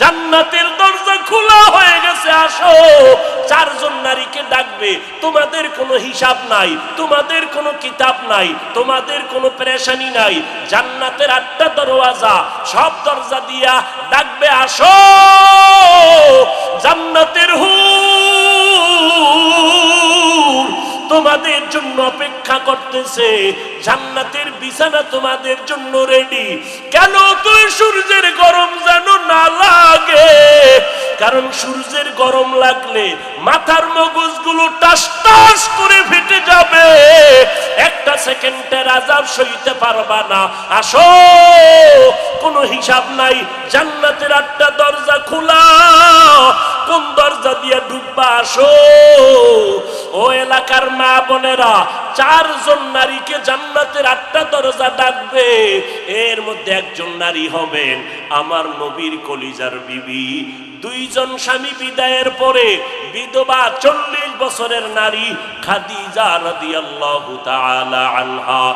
জান্নাতের দরজা খোলা হয়ে গেছে, আসো। চারজন নারীকে ডাকবে, তোমাদের কোনো হিসাব নাই, তোমাদের কোনো কিতাব নাই, তোমাদের কোনো পেরেশানি নাই। জান্নাতের আটটা দরওয়াজা, সব দরজা দিয়া ডাকবে, আসো। জান্নাতের হুর তোমাদের জন্য অপেক্ষা করতেছে। জান্নাতের বিছানা তোমাদের জন্য রেডি কেন তুই সূর্যের গরম যেন না লাগে? কারণ সূর্যের গরম লাগলে মাথার মগজগুলো টাস টাস করে ফেটে যাবে। একটা সেকেন্ডের আজাব সইতে পারবা না। আসো! কোনো হিসাব নাই। জান্নাতের আটটা দরজা খোলা। কোন দরজা দিয়ে ডুববা? আসো! এলাকার মা বোনেরা। চারজন নারীকে জান্নাতের আটটা দরজা ডাকবে। এর মধ্যে একজন নারী হবেন আমার নবীর কলিজার বিবি। দুইজন স্বামী বিদায়ের পরে বিধবা চল্লিশ বছরের নারী খাদিজা রাদিয়াল্লাহু তাআলা আনহা।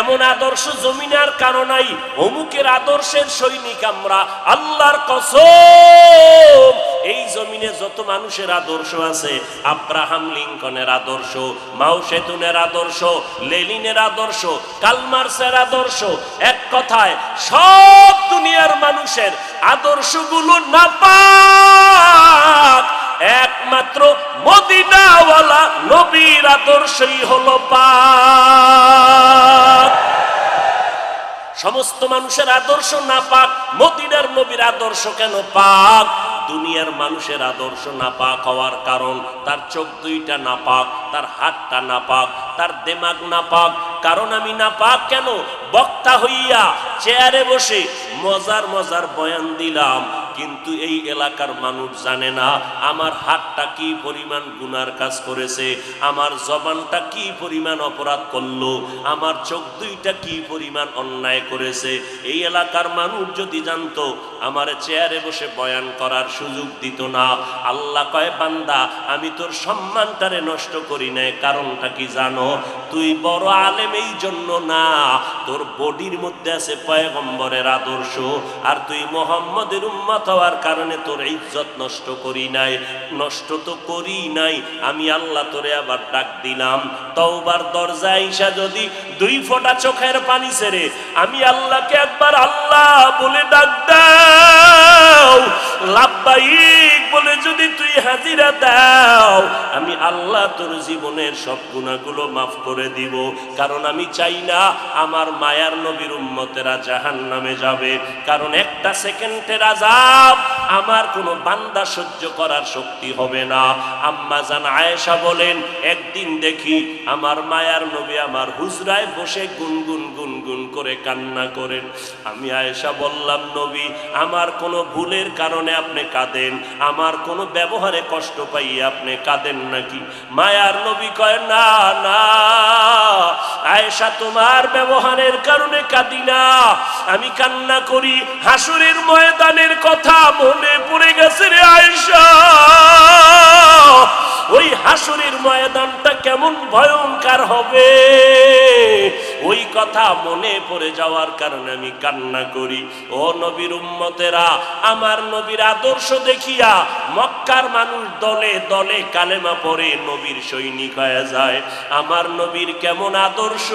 এমন আদর্শ জমিনার কারণাই অমুকের আদর্শের সৈনিক আমরা। আল্লাহর কসম। এই জমিনে যত মানুষের আদর্শ আছে, আব্রাহাম লিঙ্কনের আদর্শ, মাও সেতুনের আদর্শ লেলিনের আদর্শ, কালমার্সের আদর্শ, এক কথায় সব দুনিয়ার মানুষের আদর্শগুলো না পাক একমাত্র মদিনাওয়ালা নবীর আদর্শই হলো পাক। সমস্ত মানুষের আদর্শ না পাক মদিনার নবীর আদর্শ কেন পাক? দুনিয়ার মানুষের আদর্শ না পাক হওয়ার কারণ, তার চোখ দুইটা না পাক তার হাতটা না পাক তার দেমাগ না পাক কারণ আমি না পাক কেন? বক্তা হইয়া চেয়ারে বসে মজার মজার বয়ান দিলাম। কিন্তু এই এলাকার মানুষ জানে না, আমার হাতটা কি পরিমাণ গুনার কাজ করেছে, আমার জবানটা কি পরিমাণ অপরাধ করল, আমার চোখ দুইটা কি পরিমাণ অন্যায় করেছে। এই এলাকার মানুষ যদি জানতো, আমার চেয়ারে বসে বয়ান করার সুযোগ দিত না। আল্লাহ কয়, বান্দা, আমি তোর সম্মানটারে নষ্ট করি নাই, কারণটা কি জানো? তুই বড় আলেম এই জন্য না, তোর বডির মধ্যে আছে পয়গম্বরের আদর্শ, আর তুই মোহাম্মদের উম্মত হওয়ার কারণে তোর ইজ্জত নষ্ট করি নাই। নষ্ট তো করি নাই। আমি আল্লাহ তোরে আবার ডাক দিলাম। তওবার দরজা ঈশা যদি দুই ফোঁটা চোখের পানি ছেড়ে আমি আল্লাহকে একবার আল্লাহ বলে ডাক দাও। লাভবাহিক বলে যদি তুই হাজিরা দাও, আমি আল্লাহ তোর জীবনের সব গুণাগুলো মাফ করে দিব। কারণ আমি চাই না আমার মায়ার নবীর উম্মতেরা জাহান নামে যাবে। কারণ একটা সেকেন্ডের আজাব আমার কোনো বান্দা সহ্য করার শক্তি হবে না। আম্মা জান আয়েশা বলেন, একদিন দেখি আমার মায়ার নবী আমার হুজরায় বসে গুনগুন গুনগুন করে কান্না করেন। আমি আয়েশা বললাম, নবী, আমার কোনো ভুলের কারণে আপনি কাঁদেন। আমার কোনো ব্যবহারে কষ্ট পাই আপনি কাঁদেন নাকি? মায়ার নবী কয় না, আয়েশা, তোমার ব্যবহারের কারণে কাঁদি না। আমি কান্না করি, হাসুরের ময়দানের কথা মনে পড়ে গেছে রে আয়েশা। ওই হাসুরের ময়দানটা কেমন ভয়ঙ্কর হবে? ওই কথা মনে পড়ে যাওয়ার কারণে আমি কান্না করি। ও নবীর উম্মতেরা, আমার নবীর আদর্শ দেখিয়া মক্কার মানুষ দলে দলে কালেমা পড়ে নবীর সৈনিক হয়ে যায়। আমার নবীর কেমন আদর্শ?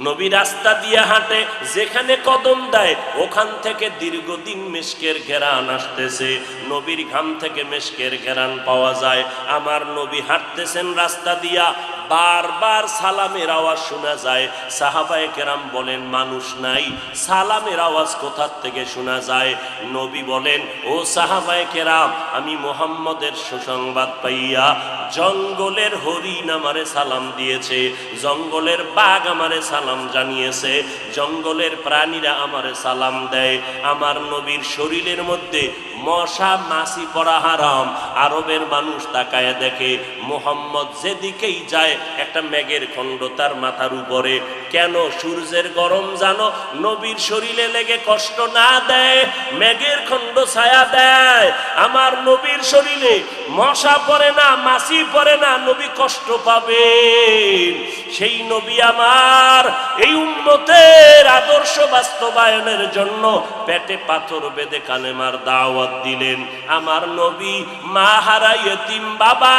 নবী রাস্তা দিয়ে হাঁটে, যেখানে কদম দেয়, ওখান থেকে দীর্ঘদিন মেশকের ঘেরান আসতেছে। নবীর ঘাম থেকে মেশকের ঘেরান পাওয়া যায়। আমার নবী হাঁটতেছেন রাস্তা দিয়া বারবার সালামের আওয়াজ শোনা যায়। সাহাবায়ে কেরাম বলেন, মানুষ নাই, সালামের আওয়াজ কোথার থেকে শোনা যায়? নবী বলেন, ও সাহাবায়ে কেরাম, আমি মোহাম্মদের সুসংবাদ পাইয়া জঙ্গলের হরিণ আমারে সালাম দিয়েছে, জঙ্গলের বাঘ আমারে সালাম জানিয়েছে, জঙ্গলের প্রাণীরা আমারে সালাম দেয়। আমার নবীর শরীরের মধ্যে মশা, মাছি পড়া হারাম। আরবের মানুষ তাকায় দেখে, মোহাম্মদ যেদিকেই যায় একটা মেঘের খণ্ড তার মাথার উপরে। কেন সূর্যের গরম জানো? নবীর শরীরে লেগে কষ্ট না দেয়, মেঘের খণ্ড ছায়া দেয়। আমার নবীর শরীরে মশা পড়ে না, মাছি পড়ে না, নবী কষ্ট পাবেন সেই নবী আমার এই উন্মতের আদর্শ বাস্তবায়নের জন্য পেটে পাথর বেঁধে কালেমার দাওয়াত দিলেন। আমার নবী মা হারাইতিম বাবা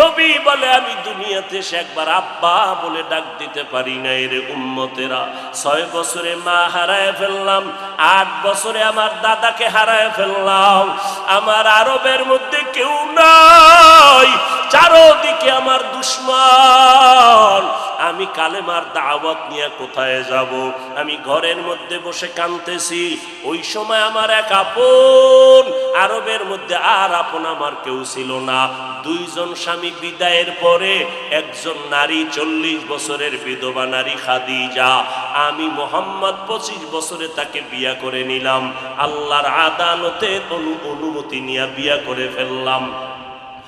নবী বলে, আমি দুনিয়াতে সে একবার আব্বা বলে ডাক দিতে পারি না এর উম্মতেরা। ছয় বছরে মা হারায় ফেললাম, আট বছরে আমার দাদাকে হারায় ফেললাম। আমার আরবের মধ্যে কেউ নাই কালেমার দাওয়াত নিয়ে কোথায় যাব? আমি ঘরের মধ্যে বসে কানতেছি। ওই সময় আমার এক আপন আরবের মধ্যে আর আপন আমার কেউ ছিল না। দুইজন স্বামী বিদায়ের পরে একজন নারী চল্লিশ বছরের বিধবা নারী খাদিজা। আমি মোহাম্মদ পঁচিশ বছরে তাকে বিয়া করে নিলাম। আল্লাহর আদালতে অনু- অনুমতি নিয়ে বিয়া করে ফেললাম।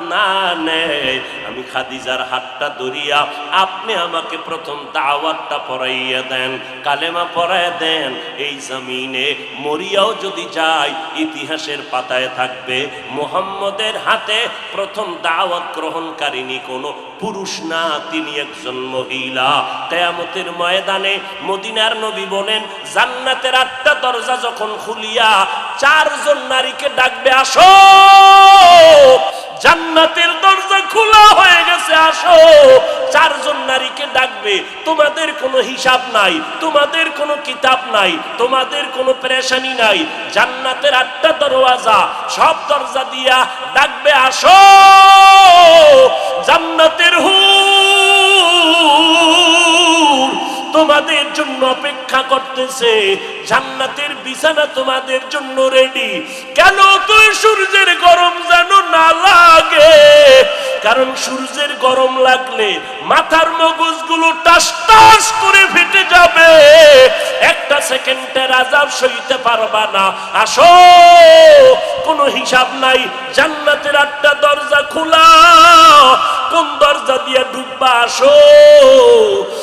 না নেয়। আমি খাদিজার হাতটা ধরিয়া আপনি আমাকে প্রথম দাওয়াতটা পড়াইয়া দেন, কালেমা পড়াইয়া দেন। এই জমিনে মরিয়াও যদি ইতিহাসের পাতায় থাকবে, মোহাম্মদের হাতে প্রথম দাওয়াত গ্রহণকারিনী কোনো পুরুষ না, তিনি একজন মহিলা। কেয়ামতের ময়দানে মদিনার নবী বলেন, জান্নাতের আটটা দরজা যখন খুলিয়া চারজন নারীকে ডাকবে, আসো! জান্নাতের দরজা খোলা হয়ে গেছে, আসো। চারজন নারীকে ডাকবে, তোমাদের কোনো হিসাব নাই, তোমাদের কোনো কিতাব নাই, তোমাদের কোনো প্রেশানি নাই। জান্নাতের আটটা দরওয়াজা, সব দরজা দিয়া ডাকবে, আসো। জান্নাতের হুর তোমাদের জন্য অপেক্ষা করতেছে। জান্নাতের বিছানা তোমাদের জন্য রেডি কেন তুই সূর্যের গরম যেন না লাগে? কারণ সূর্যের গরম লাগলে মাথার মগজগুলো টাস টাস করে ফেটে যাবে। একটা সেকেন্ডের আজাব সইতে পারবা না। আসো, কোনো হিসাব নাই। জান্নাতের আটটা দরজা খোলা। কোন দরজা দিয়ে ঢুকবা আসো।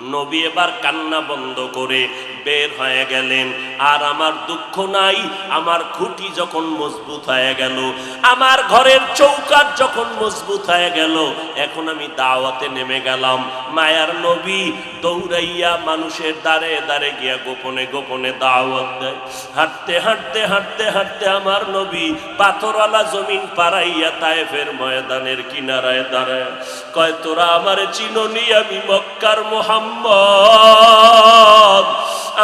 নবী এবার কান্না বন্ধ করে বের হয়ে গেলেন। আর আমার দুঃখ নাই, আমার খুঁটি যখন মজবুত হয়ে গেল, আমার ঘরের চৌকাট যখন মজবুত হয়ে গেল, এখন আমি দাওয়াতে নেমে গেলাম। মায়ার নবী দৌড়াইয়া মানুষের দ্বারে দ্বারে গিয়া গোপনে গোপনে দাওয়াত দেয়। হাঁটতে হাঁটতে হাঁটতে হাঁটতে আমার নবী পাথরওয়ালা জমিন পাড়াইয়া তায়েফের ময়দানের কিনারায় দাঁড়ায়। কয়, তোরা আমার চিননি আমি মক্কার মোহাম্মদ?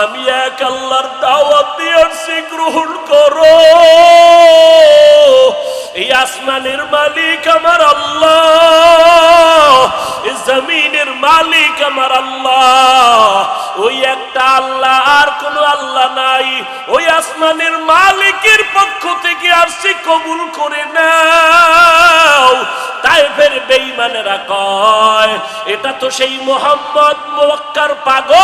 আমি এক আল্লাহর দাওয়াত দিয়েছি গ্রহণ করো। এই আসমানের মালিক আমার আল্লাহ জমিনের মালিক আমার আল্লাহ। ওই একটা আল্লাহ, আর কোনো আল্লাহ নাই। ওই আসমানের মালিকের পক্ষ থেকে আসছি কবুল করে নাও। তাই ফের বেঈমানেরা কয়, এটা তো সেই মোহাম্মদ মোয়াক্কার পাগল।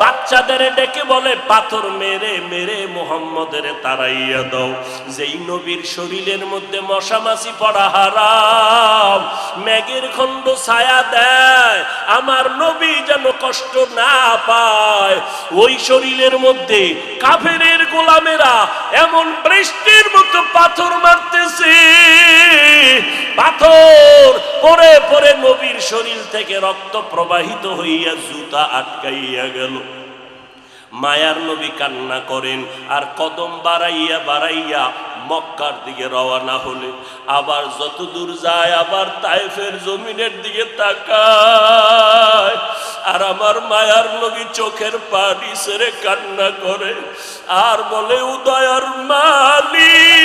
বাচ্চাদের ডেকে বলে, পাথর মেরে মেরে মোহাম্মদের তারাইয়া দাও। যেই নবীর শরীরের মধ্যে মশামাছি পড়া হারাম ম্যাগের খণ্ড ছায়া দেয়, আমার নবী যেন কষ্ট না পায়। ওই শরীরের মধ্যে কাফেরের গোলামেরা এমন বৃষ্টির মতো পাথর পাথর পরে পরে নবীর শরীর থেকে রক্ত প্রবাহিত হইয়া জুতা আটকাইয়া গেল। মায়ার নবী কান্না করেন, আর কদম বাড়াইয়া বাড়াইয়া মক্কার দিকে রওয়ানা হলে আবার যত দূর যায়, আবার তাইফের জমিনের দিকে তাকায়। আর আমার মায়ার নবী চোখের পানি সেরে কান্না করে, আর বলে, উদয়ার মালিক!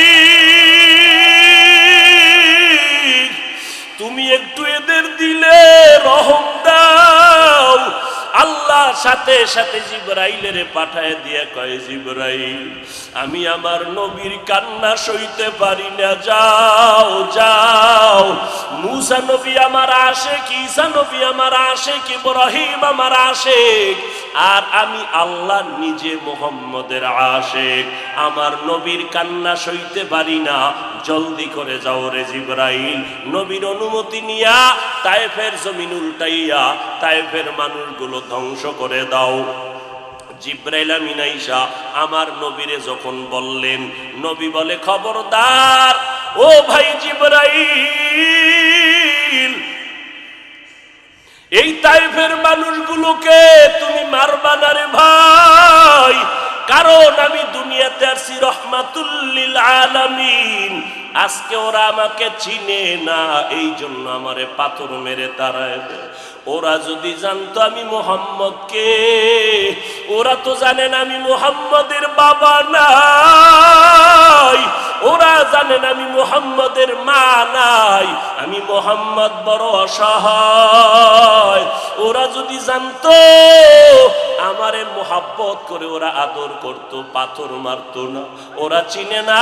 তুমি একটু এদের দিলে রহম দাও। আল্লাহ সাথে সাথে জিব্রাইলের পাঠায় দিয়া কয়, জিব্রাইল, আমি আমার নবীর কান্না সইতে পারি না। যাও যাও। মুসা নবী আমার আশেক, ঈসা নবী আমার আশেক, ইব্রাহিম আমার আশেক। আর আমি আল্লাহ নিজে মোহাম্মদের আশেক। আমার নবীর কান্না সইতে পারি না। জলদি করে যাও রে জিব্রাইল। নবীর অনুমতি নিয়া তায়েফের জমিন উল্টাইয়া তায়েফের মানুষগুলো ধ্বংস করে দাও। জিব্রাইল আমিন আইসা আমার নবীরে যখন বললেন, নবী বলে, খবরদার, ও ভাই জিব্রাইল এই টাইপের মানুষগুলোকে তুমি মারবা না রে ভাই। কারণ আমি দুনিয়াতে আসছি রহমাতুল্লিল আলামিন। আজকে ওরা আমাকে চিনে না এই জন্য আমারে পাথর মেরে তারায় ওরা যদি জানতো আমি মোহাম্মদকে, ওরা তো জানেন আমি মোহাম্মদের বাবা নাই। ওরা জানেন আমি মোহাম্মদের মা নাই, আমি মোহাম্মদ বড় অসহায়। ওরা যদি জানতো, আমারে মোহাব্বত করে ওরা আদর করত, পাথর মারত না। ওরা চিনে না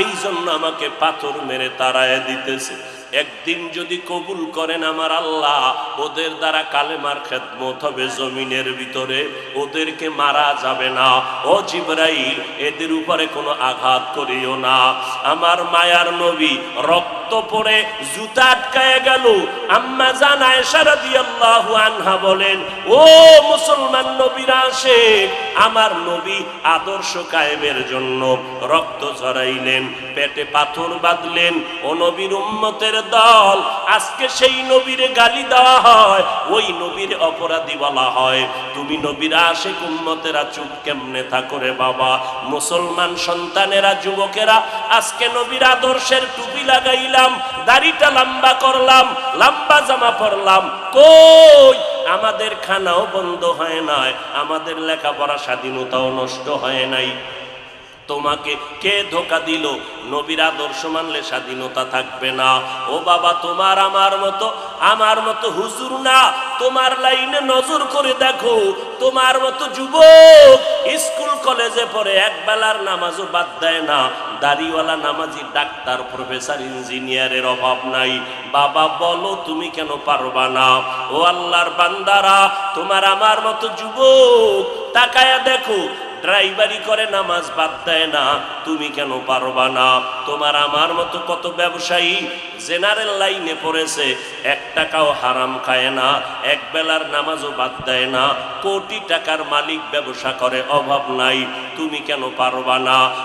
এই জন্য আমাকে পাথর মেরে তাড়ায় দিতেছে। একদিন যদি কবুল করেন আমার আল্লাহ, ওদের দ্বারা কালেমার খেদমত হবে জমিনের ভিতরে, ওদেরকে মারা যাবে না। ও জিব্রাইল, এদের উপরে কোনো আঘাত করিও না। আমার মায়ার নবী রক্ত পড়ে জুতা আটকায় গেল। আম্মা জান আয়েশা রাদিয়াল্লাহু আনহা বলেন, ও মুসলমান নবীরা আসে আমার নবী আদর্শ কায়েমের জন্য রক্ত ঝরাইলেন, পেটে পাথর বাঁধলেন, ও নবীর উম্মতের দল আজকে সেই নবীরে গালি দেওয়া হয়, ওই নবীর অপরাধী বলা হয়। তুমি নবীর আশেক উম্মতেরা চুপ কেমনে থাকো রে বাবা? মুসলমান সন্তানেরা, যুবকেরা, আজকে নবীর আদর্শের টুপি লাগাইলাম, দাড়িটা লম্বা করলাম, লম্বা জামা পরলাম। কই? আমাদের খানাও বন্ধ হয় নাই, আমাদের লেখাপড়া স্বাধীনতাও নষ্ট হয় নাই। তোমাকে কে ধোকা দিল? নবীর আদর্শ মানলে স্বাধীনতা থাকবে না। ও বাবা, তোমার আমার মতো আমার মতো হুজুর না। তোমার লাইনে নজর করে দেখো, তোমার মতো যুবক স্কুল, কলেজে পড়ে এক বেলার নামাজও বাদ দেয় না। দাড়িওয়ালা নামাজি, ডাক্তার, প্রফেসর, ইঞ্জিনিয়ারের অভাব নাই। বাবা, বলো তুমি কেন পারবা না? ও আল্লাহর বান্দারা, তোমার আমার মতো যুবক, তাকায়া দেখো ড্রাইভারি করে, নামাজ বাদ দেয় না। তুমি কেন পারবা না? তোমার আমার মতো কত ব্যবসায়ী জেনারেল লাইনে পড়েছে, এক টাকাও হারাম খায় না, এক বেলার নামাজও বাদ দেয় না, কোটি টাকার মালিক ব্যবসা করে, অভাব নাই। তুমি কেন পারবা না?